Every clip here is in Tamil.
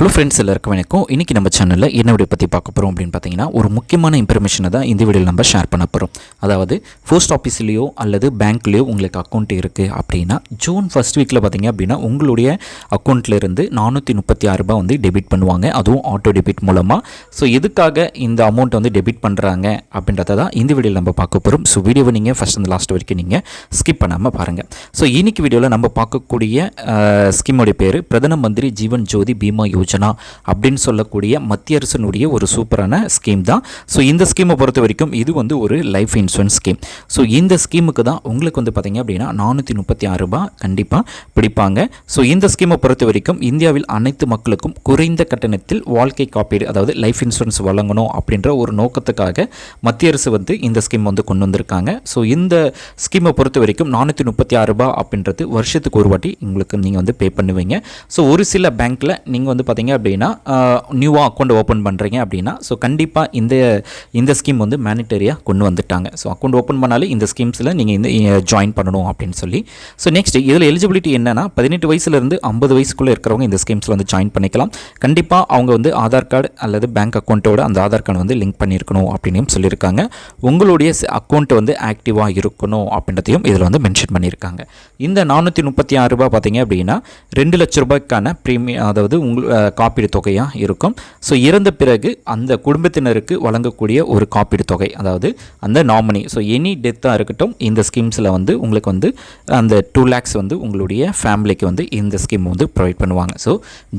ஹலோ ஃப்ரெண்ட்ஸ் எல்லாருக்கும் வணக்கம் இன்றைக்கி நம்ம சேனலில் என்ன வீடியோ பற்றி பார்க்க போகிறோம் அப்படின்னு பார்த்தீங்கன்னா ஒரு முக்கியமான இன்ஃபர்மேஷனை தான் இந்த வீடியோவில் நம்ம ஷேர் பண்ண போகிறோம் அதாவது போஸ்ட் ஆஃபீஸ்லேயோ அல்லது பேங்க்லேயோ உங்களுக்கு அக்கௌண்ட் இருக்குது அப்படின்னா ஜூன் ஃபஸ்ட் வீக்கில் பார்த்தீங்க அப்படின்னா உங்களுடைய அக்கௌண்ட்லேருந்து நானூற்றி முப்பத்தி ஆறு ரூபாய் வந்து டெபிட் பண்ணுவாங்க அதுவும் ஆட்டோ டெபிட் மூலமாக ஸோ எதுக்காக இந்த அமௌண்ட் வந்து டெபிட் பண்ணுறாங்க அப்படின்றத தான் இந்த வீடியோவில் நம்ம பார்க்க போகிறோம் ஸோ வீடியோவை நீங்கள் ஃபஸ்ட் அந்த லாஸ்ட் வரைக்கும் நீங்கள் ஸ்கிப் பண்ணாமல் பாருங்கள் ஸோ இன்றைக்கி வீடியோவில் நம்ம பார்க்கக்கூடிய ஸ்கீமோடைய பேர் பிரதம மந்திரி ஜீவன் ஜோதி பீமா யோஜனா யோஜனா அப்படின்னு சொல்லக்கூடிய மத்திய அரசினுடைய ஒரு சூப்பரான ஸ்கீம் தான் ஸோ இந்த ஸ்கீமை பொறுத்த வரைக்கும் இது வந்து ஒரு லைஃப் இன்சூரன்ஸ் ஸ்கீம் ஸோ இந்த ஸ்கீமுக்கு தான் உங்களுக்கு வந்து பார்த்திங்க அப்படின்னா நானூற்றி முப்பத்தி ஆறு ரூபாய் கண்டிப்பாக பிடிப்பாங்க ஸோ இந்த ஸ்கீமை பொறுத்த வரைக்கும் இந்தியாவில் அனைத்து மக்களுக்கும் குறைந்த கட்டணத்தில் வாழ்க்கை காப்பீடு அதாவது லைஃப் இன்சூரன்ஸ் வழங்கணும் அப்படின்ற ஒரு நோக்கத்துக்காக மத்திய அரசு வந்து இந்த ஸ்கீம் வந்து கொண்டு வந்திருக்காங்க ஸோ இந்த ஸ்கீமை பொறுத்த வரைக்கும் நானூற்றி முப்பத்தி ஆறு ரூபாய் அப்படின்றது வருஷத்துக்கு ஒரு வாட்டி உங்களுக்கு நீங்கள் வந்து பே பண்ணுவீங்க ஸோ ஒரு சில பேங்க்கில் நீங்கள் வந்து பார்த்திங்கன்னா பார்த்தீங்க அப்படின்னா நியூவாக அக்கௌண்ட் ஓப்பன் பண்ணுறீங்க அப்படின்னா ஸோ கண்டிப்பாக இந்த இந்த ஸ்கீம் வந்து மேனிட்டரியாக கொண்டு வந்துட்டாங்க ஸோ அக்கௌண்ட் ஓப்பன் பண்ணாலே இந்த ஸ்கீம்ஸில் நீங்கள் இந்த ஜாயின் பண்ணணும் அப்படின்னு சொல்லி ஸோ நெக்ஸ்ட் இதில் எலிஜிபிலிட்டி என்னென்னா பதினெட்டு வயசுலேருந்து ஐம்பது வயசுக்குள்ளே இருக்கிறவங்க இந்த ஸ்கீம்ஸில் வந்து ஜாயின் பண்ணிக்கலாம் கண்டிப்பாக அவங்க வந்து ஆதார் கார்டு அல்லது பேங்க் அக்கௌண்ட்டோட அந்த ஆதார் கார்டு வந்து லிங்க் பண்ணியிருக்கணும் அப்படின்னு சொல்லியிருக்காங்க உங்களுடைய அக்கௌண்ட் வந்து ஆக்டிவாக இருக்கணும் அப்படின்றதையும் இதில் வந்து மென்ஷன் பண்ணியிருக்காங்க இந்த நானூற்றி முப்பத்தி ஆறு ரூபாய் பார்த்தீங்க அப்படின்னா ரெண்டு லட்ச ரூபாய்க்கான ப்ரீமியம் அதாவது உங்கள் காப்பீடு தொகையாக இருக்கும் ஸோ இறந்த பிறகு அந்த குடும்பத்தினருக்கு வழங்கக்கூடிய ஒரு காப்பீடு தொகை அதாவது அந்த நாமினி ஸோ எனி டெத்தாக இருக்கட்டும் இந்த ஸ்கீம்ஸில் வந்து உங்களுக்கு வந்து அந்த டூ லேக்ஸ் வந்து உங்களுடைய ஃபேமிலிக்கு வந்து இந்த ஸ்கீம் வந்து ப்ரொவைட் பண்ணுவாங்க ஸோ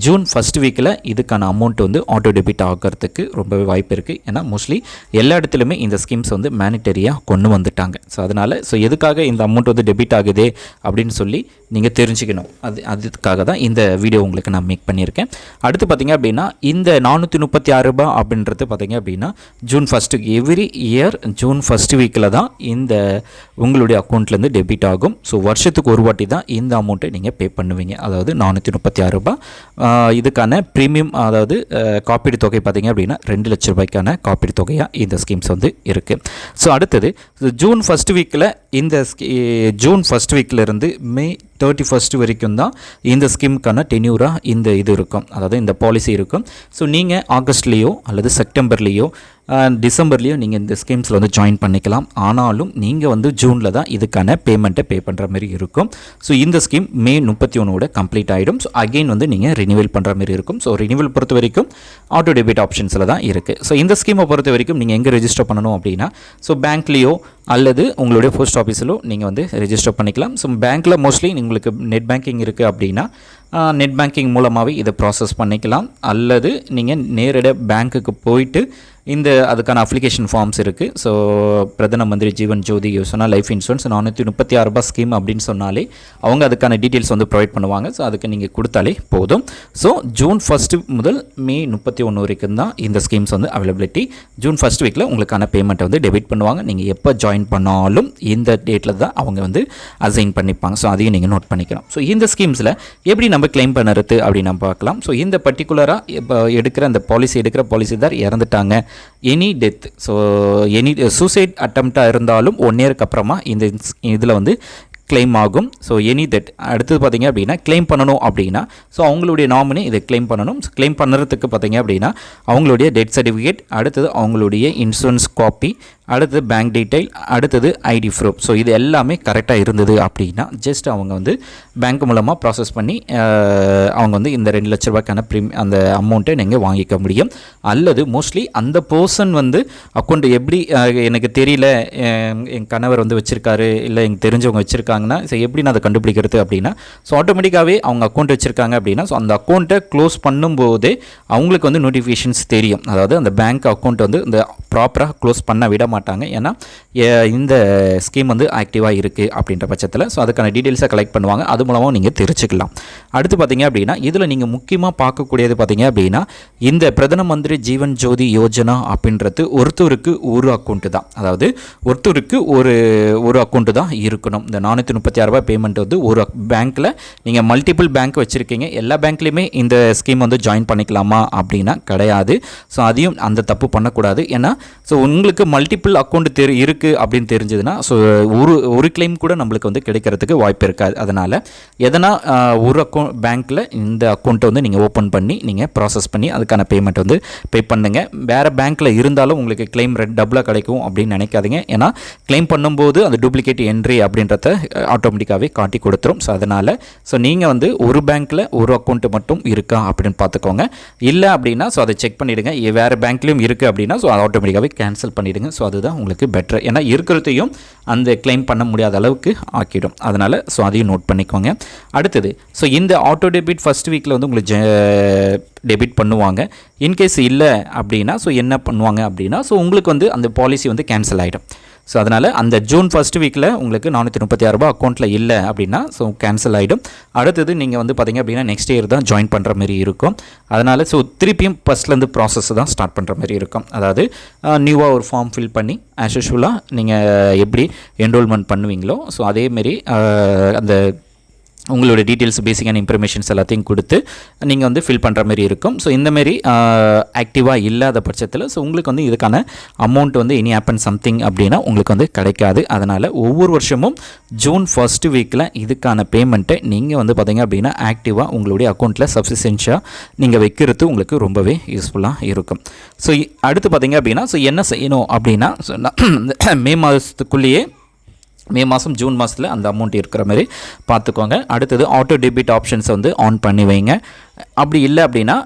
ஜூன் ஃபஸ்ட் வீக்கில் இதுக்கான அமௌண்ட் வந்து ஆட்டோ டெபிட் ஆகிறதுக்கு ரொம்பவே வாய்ப்பு இருக்குது ஏன்னா மோஸ்ட்லி எல்லா இடத்துலையுமே இந்த ஸ்கீம்ஸ் வந்து மேனிட்டரியாக கொண்டு வந்துட்டாங்க ஸோ அதனால் ஸோ எதுக்காக இந்த அமௌண்ட் வந்து டெபிட் ஆகுது அப்படின்னு சொல்லி நீங்கள் தெரிஞ்சுக்கணும் அது அதுக்காக தான் இந்த வீடியோ உங்களுக்கு நான் மேக் பண்ணியிருக்கேன் அடுத்து பார்த்திங்க அப்படின்னா இந்த நானூற்றி முப்பத்தி ஆறு ரூபாய் அப்படின்றது பார்த்திங்க அப்படின்னா June first every year June first வீக்கில் தான் இந்த உங்களுடைய அக்கௌண்ட்லேருந்து டெபிட் ஆகும் ஸோ வருஷத்துக்கு ஒரு வாட்டி தான் இந்த அமௌண்ட்டை நீங்கள் பே பண்ணுவீங்க அதாவது நானூற்றி முப்பத்தி ஆறு ரூபாய் இதுக்கான ப்ரீமியம் அதாவது காப்பீடு தொகை பார்த்திங்க அப்படின்னா ரெண்டு லட்ச ரூபாய்க்கான காப்பீடு தொகையாக இந்த ஸ்கீம்ஸ் வந்து இருக்குது ஸோ அடுத்தது ஜூன் ஃபஸ்ட் வீக்கில் இந்த ஜூன் ஃபஸ்ட் இருந்து மே தேர்ட்டி ஃபஸ்ட்டு வரைக்கும் தான் இந்த ஸ்கீமுக்கான டென்யூராக இந்த இது இருக்கும் அதாவது இந்த பாலிசி இருக்கும் ஸோ நீங்கள் ஆகஸ்ட்லேயோ அல்லது செப்டம்பர்லேயோ டிசம்பர்லேயும் நீங்கள் இந்த ஸ்கீம்ஸில் வந்து ஜாயின் பண்ணிக்கலாம் ஆனாலும் நீங்கள் வந்து ஜூனில் தான் இதுக்கான பேமெண்ட்டை பே பண்ணுற மாதிரி இருக்கும் ஸோ இந்த ஸ்கீம் மே முப்பத்தி ஒன்றோட கம்ப்ளீட் ஆகிடும் ஸோ அகெயின் வந்து நீங்கள் ரினிவல் பண்ணுற மாதிரி இருக்கும் ஸோ ரினிவல் பொறுத்த வரைக்கும் ஆட்டோ டெபிட் ஆப்ஷன்ஸில் தான் இருக்குது ஸோ இந்த ஸ்கீமை பொறுத்த வரைக்கும் நீங்கள் எங்கே ரெஜிஸ்டர் பண்ணணும் அப்படின்னா ஸோ பேங்க்லேயோ அல்லது உங்களுடைய போஸ்ட் ஆஃபீஸிலோ நீங்கள் வந்து ரெஜிஸ்டர் பண்ணிக்கலாம் ஸோ பேங்க்கில் மோஸ்ட்லி உங்களுக்கு நெட் பேங்கிங் இருக்குது அப்படின்னா நெட் பேங்கிங் மூலமாகவே இதை ப்ராசஸ் பண்ணிக்கலாம் அல்லது நீங்கள் நேரடியாக பேங்க்குக்கு போயிட்டு இந்த அதுக்கான அப்ளிகேஷன் ஃபார்ம்ஸ் இருக்குது so Pradhan Mantri Jeevan Jyoti Yojana life insurance நானூற்றி முப்பத்தி ஆறு ரூபாய் ஸ்கீம் அப்படின்னு சொன்னாலே அவங்க அதுக்கான டீட்டெயில்ஸ் வந்து ப்ரொவைட் பண்ணுவாங்க ஸோ அதுக்கு நீங்கள் கொடுத்தாலே போதும் ஸோ ஜூன் ஃபஸ்ட்டு முதல் மே முப்பத்தி ஒன்று வரைக்கும் தான் இந்த ஸ்கீம்ஸ் வந்து அவைலபிலிட்டி ஜூன் ஃபஸ்ட் வீக்கில் உங்களுக்கான பேமெண்ட்டை வந்து டெபிட் பண்ணுவாங்க நீங்கள் எப்போ ஜாயின் பண்ணாலும் இந்த டேட்டில் தான் அவங்க வந்து அசைன் பண்ணிப்பாங்க ஸோ அதையும் நீங்கள் நோட் பண்ணிக்கலாம் ஸோ இந்த ஸ்கீம்ஸில் எப்படி நம்ம கிளைம் பண்ணுறது அப்படின்னு நம்ம பார்க்கலாம் ஸோ இந்த பர்டிகுலராக இப்போ எடுக்கிற அந்த பாலிசி எடுக்கிற பாலிசி தான் இறந்துட்டாங்க any death so any suicide அட்டம்ப்டாக இருந்தாலும் ஒன் இயருக்கு அப்புறமா இந்த இதில் வந்து கிளைம் ஆகும் ஸோ எனி தட் அடுத்தது பார்த்திங்க அப்படின்னா கிளைம் பண்ணணும் அப்படின்னா ஸோ அவங்களுடைய நாமினி இதை கிளைம் பண்ணணும் கிளைம் பண்ணுறதுக்கு பார்த்திங்க அப்படின்னா அவங்களுடைய டெத் சர்டிஃபிகேட் அடுத்தது அவங்களுடைய இன்சூரன்ஸ் காப்பி அடுத்தது பேங்க் டீட்டெயில் அடுத்தது ஐடி ப்ரூப் ஸோ இது எல்லாமே கரெக்டாக இருந்தது அப்படின்னா ஜஸ்ட் அவங்க வந்து பேங்க் மூலமாக ப்ராசஸ் பண்ணி அவங்க வந்து இந்த ரெண்டு லட்ச ரூபாய்க்கான ப்ரீம் அந்த அமௌண்ட்டை நீங்கள் வாங்கிக்க முடியும் அல்லது மோஸ்ட்லி அந்த பர்சன் வந்து அக்கௌண்ட் எப்படி எனக்கு தெரியல என் கணவர் வந்து வச்சுருக்காரு இல்லை எங்கள் தெரிஞ்சவங்க வச்சுருக்காங்கன்னா ஸோ எப்படி நான் அதை கண்டுபிடிக்கிறது அப்படின்னா ஸோ ஆட்டோமேட்டிக்காகவே அவங்க அக்கௌண்ட் வச்சுருக்காங்க அப்படின்னா ஸோ அந்த அக்கௌண்ட்டை க்ளோஸ் பண்ணும்போதே அவங்களுக்கு வந்து நோட்டிஃபிகேஷன்ஸ் தெரியும் அதாவது அந்த பேங்க் அக்கௌண்ட் வந்து இந்த ப்ராப்பராக க்ளோஸ் பண்ண விட மாட்டாங்க ஏன்னா இந்த ஸ்கீம் வந்து ஆக்டிவாக இருக்குது அப்படின்ற பட்சத்தில் ஸோ அதுக்கான டீட்டெயில்ஸை கலெக்ட் பண்ணுவாங்க அது மூலமாக நீங்கள் தெரிஞ்சுக்கலாம் அடுத்து பார்த்தீங்க அப்படின்னா இதில் நீங்கள் முக்கியமாக பார்க்கக்கூடியது பார்த்தீங்க அப்படின்னா இந்த பிரதம மந்திரி ஜீவன் ஜோதி யோஜனா அப்படின்றது ஒருத்தருக்கு ஒரு அக்கௌண்ட்டு தான் அதாவது ஒருத்தருக்கு ஒரு ஒரு அக்கௌண்ட்டு தான் இருக்கணும் இந்த நானூற்றி முப்பத்தி ஆறுரூபா பேமெண்ட் வந்து ஒரு பேங்க்கில் நீங்கள் மல்டிபிள் பேங்க் வச்சுருக்கீங்க எல்லா பேங்க்லேயுமே இந்த ஸ்கீம் வந்து ஜாயின் பண்ணிக்கலாமா அப்படின்னா கிடையாது ஸோ அதையும் அந்த தப்பு பண்ணக்கூடாது ஏன்னா ஸோ உங்களுக்கு மல்டிபிள் ட்ரிபிள் அக்கௌண்ட் தெரி இருக்குது அப்படின்னு தெரிஞ்சதுன்னா ஸோ ஒரு ஒரு கிளைம் கூட நம்மளுக்கு வந்து கிடைக்கிறதுக்கு வாய்ப்பு இருக்காது அதனால் எதனா ஒரு அக்கௌண்ட் பேங்க்கில் இந்த அக்கௌண்ட்டை வந்து நீங்கள் ஓப்பன் பண்ணி நீங்கள் ப்ராசஸ் பண்ணி அதுக்கான பேமெண்ட் வந்து பே பண்ணுங்கள் வேறு பேங்க்கில் இருந்தாலும் உங்களுக்கு கிளைம் ரெட் டபுளாக கிடைக்கும் அப்படின்னு நினைக்காதீங்க ஏன்னா கிளைம் பண்ணும்போது அந்த டூப்ளிகேட் என்ட்ரி அப்படின்றத ஆட்டோமேட்டிக்காகவே காட்டி கொடுத்துரும் ஸோ அதனால் ஸோ நீங்கள் வந்து ஒரு பேங்க்கில் ஒரு அக்கௌண்ட்டு மட்டும் இருக்கா அப்படின்னு பார்த்துக்கோங்க இல்லை அப்படின்னா ஸோ அதை செக் பண்ணிவிடுங்க வேறு பேங்க்லேயும் இருக்குது அப்படின்னா ஸோ அதை ஆட்டோமேட்டிக்காகவே கேன்சல் பண்ணிவிடுங்க ஸோ அது தான் உங்களுக்கு பெட்டர் ஏன்னா இருக்கிறதையும் அந்த கிளைம் பண்ண முடியாத அளவுக்கு ஆக்கிடும் அதனால் ஸோ அதையும் நோட் பண்ணிக்கோங்க அடுத்தது ஸோ இந்த ஆட்டோ டெபிட் ஃபஸ்ட் வீக்கில் வந்து உங்களுக்கு டெபிட் பண்ணுவாங்க இன்கேஸ் இல்லை அப்படின்னா ஸோ என்ன பண்ணுவாங்க அப்படின்னா ஸோ உங்களுக்கு வந்து அந்த பாலிசி வந்து கேன்சல் ஆகிடும் ஸோ அதனால் அந்த ஜூன் ஃபஸ்ட் வீக்கில் உங்களுக்கு நானூற்றி முப்பத்தி ரூபாய் அக்கௌண்ட்டில் இல்லை அப்படின்னா ஸோ கேன்சல் ஆகிடும் அடுத்தது நீங்கள் வந்து பார்த்திங்க அப்படின்னா நெக்ஸ்ட் இயர் தான் ஜாயின் பண்ணுற மாதிரி இருக்கும் அதனால் ஸோ திருப்பியும் ஃபஸ்ட்லேருந்து ப்ராசஸ் தான் ஸ்டார்ட் பண்ணுற மாதிரி இருக்கும் அதாவது நியூவாக ஒரு ஃபார்ம் ஃபில் பண்ணி ஆஸ் யூஷுவலாக நீங்கள் எப்படி என்ரோல்மெண்ட் பண்ணுவீங்களோ ஸோ அதேமாரி அந்த உங்களோட டீட்டெயில்ஸ் பேசிக்கான இன்ஃபர்மேஷன்ஸ் எல்லாத்தையும் கொடுத்து நீங்கள் வந்து ஃபில் பண்ணுற மாதிரி இருக்கும் ஸோ இந்தமாரி ஆக்டிவாக இல்லாத பட்சத்தில் ஸோ உங்களுக்கு வந்து இதுக்கான அமௌண்ட் வந்து இனி ஆப்பன் சம்திங் அப்படின்னா உங்களுக்கு வந்து கிடைக்காது அதனால் ஒவ்வொரு வருஷமும் ஜூன் ஃபர்ஸ்ட் வீக்கில் இதுக்கான பேமெண்ட்டை நீங்கள் வந்து பார்த்திங்க அப்படின்னா ஆக்டிவாக உங்களுடைய அக்கௌண்ட்டில் சப்சிஸ்டன்ஷியாக நீங்கள் வைக்கிறது உங்களுக்கு ரொம்பவே யூஸ்ஃபுல்லாக இருக்கும் ஸோ அடுத்து பார்த்திங்க அப்படின்னா ஸோ என்ன செய்யணும் அப்படின்னா ஸோ மே மாதத்துக்குள்ளேயே மே மாதம் ஜூன் மாதத்தில் அந்த அமௌண்ட் இருக்கிற மாதிரி பார்த்துக்கோங்க அடுத்தது ஆட்டோ டெபிட் ஆப்ஷன்ஸை வந்து ஆன் பண்ணி வைங்க அப்படி இல்லை அப்படின்னா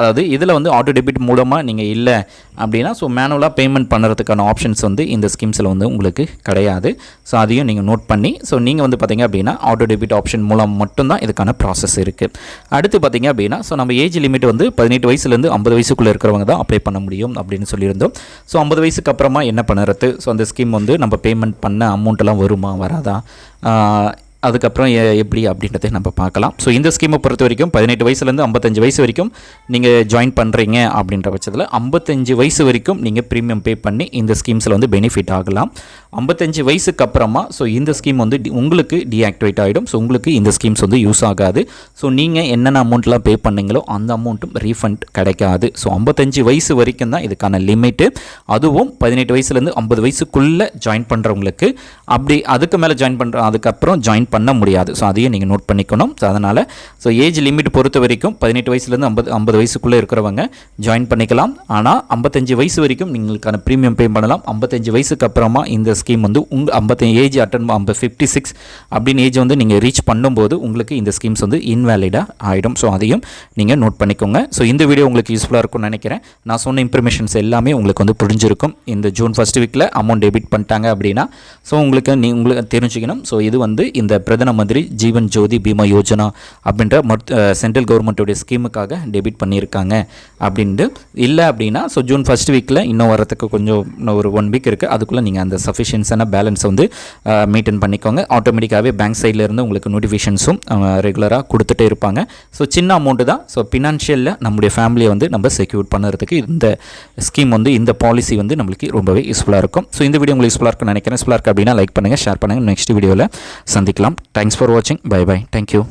அதாவது இதில் வந்து ஆட்டோ டெபிட் மூலமாக நீங்கள் இல்லை அப்படின்னா ஸோ மேனுவலாக பேமெண்ட் பண்ணுறதுக்கான ஆப்ஷன்ஸ் வந்து இந்த ஸ்கீம்ஸில் வந்து உங்களுக்கு கிடையாது ஸோ அதையும் நீங்கள் நோட் பண்ணி ஸோ நீங்கள் வந்து பார்த்திங்க அப்படின்னா ஆட்டோ டெபிட் ஆப்ஷன் மூலம் மட்டும்தான் இதுக்கான ப்ராசஸ் இருக்குது அடுத்து பார்த்திங்க அப்படின்னா ஸோ நம்ம ஏஜ் லிமிட் வந்து பதினெட்டு வயசுலேருந்து ஐம்பது வயசுக்குள்ளே இருக்கிறவங்க தான் அப்ளை பண்ண முடியும் அப்படின்னு சொல்லியிருந்தோம் ஸோ ஐம்பது வயசுக்கு அப்புறமா என்ன பண்ணுறது ஸோ அந்த ஸ்கீம் வந்து நம்ம பேமெண்ட் பண்ண அமௌண்ட்டெல்லாம் வருமா வராதா அதுக்கப்புறம் எப்படி அப்படின்றத நம்ம பார்க்கலாம் ஸோ இந்த ஸ்கீமை பொறுத்த வரைக்கும் பதினெட்டு வயசுலேருந்து ஐம்பத்தஞ்சு வயசு வரைக்கும் நீங்கள் ஜாயின் பண்ணுறீங்க அப்படின்ற பட்சத்தில் ஐம்பத்தஞ்சு வயசு வரைக்கும் நீங்கள் ப்ரீமியம் பே பண்ணி இந்த ஸ்கீம்ஸில் வந்து பெனிஃபிட் ஆகலாம் ஐம்பத்தஞ்சு வயசுக்கு அப்புறமா ஸோ இந்த ஸ்கீம் வந்து உங்களுக்கு டீஆக்டிவேட் ஆகிடும் ஸோ உங்களுக்கு இந்த ஸ்கீம்ஸ் வந்து யூஸ் ஆகாது ஸோ நீங்கள் என்னென்ன அமௌண்ட்லாம் பே பண்ணீங்களோ அந்த அமௌண்ட்டும் ரீஃபண்ட் கிடைக்காது ஸோ ஐம்பத்தஞ்சு வயசு வரைக்கும் தான் இதுக்கான லிமிட்டு அதுவும் பதினெட்டு வயசுலேருந்து ஐம்பது வயசுக்குள்ளே ஜாயின் பண்ணுறவங்களுக்கு அப்படி அதுக்கு மேலே ஜாயின் பண்ணுற அதுக்கப்புறம் ஜாயின் பண்ண முடியாது ஸோ அதையும் நீங்கள் நோட் பண்ணிக்கணும் ஸோ அதனால் ஸோ ஏஜ் லிமிட் பொறுத்த வரைக்கும் பதினெட்டு வயசுலேருந்து ஐம்பது ஐம்பது வயசுக்குள்ளே இருக்கிறவங்க ஜாயின் பண்ணிக்கலாம் ஆனால் ஐம்பத்தஞ்சு வயசு வரைக்கும் நீங்களுக்கான ப்ரீமியம் பே பண்ணலாம் ஐம்பத்தஞ்சு வயசுக்கு அப்புறமா இந்த ஸ்கீம் வந்து உங்கள் ஐம்பத்தி ஏஜ் அட்டன் ஐம்பது ஃபிஃப்டி சிக்ஸ் அப்படின்னு ஏஜ் வந்து நீங்கள் ரீச் பண்ணும்போது உங்களுக்கு இந்த ஸ்கீம்ஸ் வந்து இன்வேலிடாக ஆகிடும் ஸோ அதையும் நீங்கள் நோட் பண்ணிக்கோங்க ஸோ இந்த வீடியோ உங்களுக்கு யூஸ்ஃபுல்லாக இருக்கும்னு நினைக்கிறேன் நான் சொன்ன இன்ஃபர்மேஷன்ஸ் எல்லாமே உங்களுக்கு வந்து புரிஞ்சிருக்கும் இந்த ஜூன் ஃபஸ்ட் வீக்கில் அமௌண்ட் டெபிட் பண்ணிட்டாங்க அப்படின்னா ஸோ உங்களுக்கு நீ உங்களுக்கு தெரிஞ்சுக்கணும் ஸோ இது வந்து இந்த பிரதம மந்திரி ஜீவன் ஜோதி பீமா யோஜனா அப்படின்ற மருத்து சென்ட்ரல் கவர்மெண்ட்டுடைய ஸ்கீமுக்காக டெபிட் பண்ணியிருக்காங்க அப்படின்ட்டு இல்லை அப்படின்னா ஸோ ஜூன் ஃபஸ்ட் வீக்கில் இன்னும் வரத்துக்கு கொஞ்சம் ஒரு ஒன் வீக் இருக்குது அதுக்குள்ளே நீங்கள் அந்த சஃபிஷியன்ஸான பேலன்ஸை வந்து மெயின்டைன் பண்ணிக்கோங்க ஆட்டோமேட்டிக்காகவே பேங்க் சைட்லேருந்து உங்களுக்கு நோட்டிஃபிகேஷன்ஸும் ரெகுலராக கொடுத்துட்டே இருப்பாங்க ஸோ சின்ன அமௌண்ட்டு தான் ஸோ ஃபினான்ஷியலில் நம்முடைய ஃபேமிலியை வந்து நம்ம செக்யூர் பண்ணுறதுக்கு இந்த ஸ்கீம் வந்து இந்த பாலிசி வந்து நம்மளுக்கு ரொம்பவே யூஸ்ஃபுல்லாக இருக்கும் ஸோ இந்த வீடியோ உங்களுக்கு யூஸ்ஃபுல்லாக இருக்கும்னு நினைக்கிறேன் யூஸ்ஃபுல்லாக இருக்குது அப்படின்னா லைக் பண்ணுங்கள் ஷேர் பண்ணுங்கள் நெக்ஸ்ட் வீடியோவில் சந்திக்கலாம் Thanks for watching. Bye bye. Thank you.